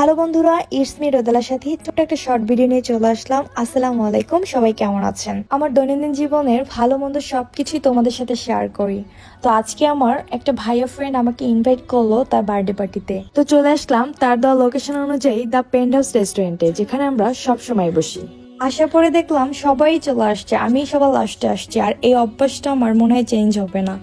Hello বন্ধুরা it's me রোদেলার সাথে ছোট্ট একটা শর্ট ভিডিও নিয়ে চলে আসলাম। আসসালামু আলাইকুম, সবাই কেমন আছেন? আমার দৈনন্দিন জীবনের ভালো, মন্দ সবকিছুই তোমাদের সাথে শেয়ার করি। তো আজকে আমার একটা ভাইয়া ফ্রেন্ড আমাকে ইনভাইট করল তার বার্থডে পার্টিতে তো চলে আসলাম তার দেওয়া লোকেশন অনুযায়ী দ্য পেন্ট হাউস রেস্টুরেন্টে যেখানে আমরা সব সময় বসি। আসার পরে দেখলাম সবাই চলে আসছে আমি সবার লাস্টে আসছি, আর এই অভ্যাসটা আমার মনে হয় চেঞ্জ হবে না।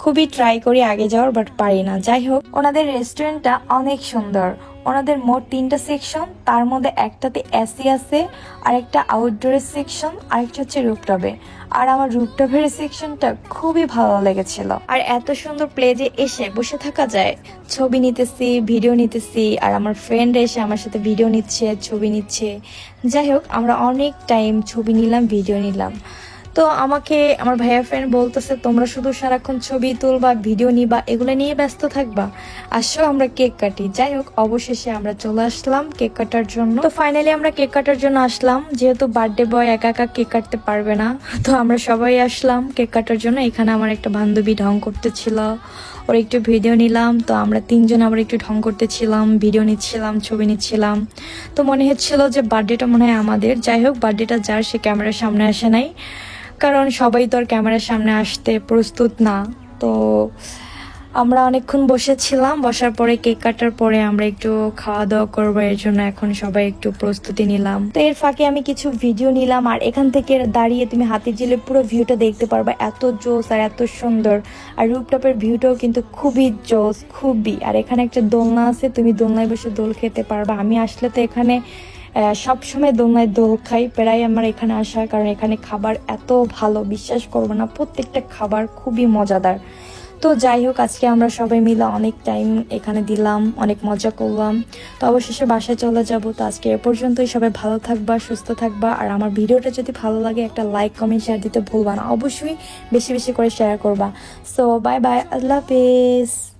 খুবই ট্রাই করি আগে যাওয়ার বাট পারি না। যাই হোক, ওনাদের রেস্টুরেন্টটা অনেক সুন্দর। ওনাদের মোট তিনটা সেকশন তার মধ্যে একটাতে এসি আছে আর একটা আউটডোরের সেকশন আর একটা হচ্ছে রুপটপে আর আমার রুপটপের সেকশনটা খুবই ভালো লেগেছিল। আর এত সুন্দর প্লেজে এসে বসে থাকা যায়। ছবি নিতেছি ভিডিও নিতেছি, আর আমার ফ্রেন্ড এসে আমার সাথে ভিডিও নিচ্ছে, ছবি নিচ্ছে। যাই হোক, আমরা অনেক টাইম ছবি নিলাম ভিডিও নিলাম। তো আমাকে আমার ভাইয়া ফ্রেন্ড বলতেছে, তোমরা শুধু সারাক্ষণ ছবি তুলবা ভিডিও নিবা, এগুলো নিয়ে ব্যস্ত থাকবা। আসো, আমরা কেক কাটি। যাই হোক, অবশেষে আমরা চলে আসলাম কেক কাটার জন্য। তো ফাইনালি আমরা কেক কাটার জন্য আসলাম। যেহেতু বার্থডে বয় একা একা কেক কাটতে পারবে না, তো আমরা সবাই আসলাম কেক কাটার জন্য। এখানে আমার একটা বান্ধবী ঢং করতেছিল, ওর একটু ভিডিও নিলাম। তো আমরা তিনজন আবার একটু ঢং করতেছিলাম ভিডিও নিচ্ছিলাম, ছবি নিচ্ছিলাম। তো মনে হচ্ছিল যে বার্থডেটা মনে হয় আমাদের। যাই হোক বার্থডেটা যার, সে ক্যামেরার সামনে আসে নাই। কারণ সবাই তো আর ক্যামেরার সামনে আসতে প্রস্তুত না। তো আমরা অনেকক্ষণ বসেছিলাম, বসার পরে কেক কাটার পরে আমরা একটু খাওয়া দাওয়া করব, এর জন্য এখন সবাই একটু প্রস্তুতি নিলাম। তো এর ফাঁকে আমি কিছু ভিডিও নিলাম, আর এখান থেকে দাঁড়িয়ে তুমি হাতির ঝিলের পুরো ভিউটা দেখতে পারবা, এত জোস আর এত সুন্দর। আর রুপটপের ভিউটাও কিন্তু খুবই জোস খুবই। আর এখানে একটা দোলনা আছে, তুমি দোলনায় বসে দোল খেতে পারবা। আমি আসলে তো এখানে সবসময় দোলনায় দোল খাই, প্রায় আমার এখানে আসার কারণ এখানে খাবার এত ভালো, বিশ্বাস করব না, প্রত্যেকটা খাবার খুবই মজাদার। তো যাই হোক, আজকে আমরা সবাই মিলে অনেক টাইম এখানে দিলাম, অনেক মজা করলাম। তো অবশেষে বাসায় চলে যাব। তো আজকে এ পর্যন্তই, সবাই ভালো থাকবা, সুস্থ থাকবা। আর আমার ভিডিওটা যদি ভালো লাগে, একটা লাইক কমেন্ট শেয়ার দিতে ভুলবা না। অবশ্যই বেশি বেশি করে শেয়ার করবা। সো বাই বাই আল্লাহ হাফেজ।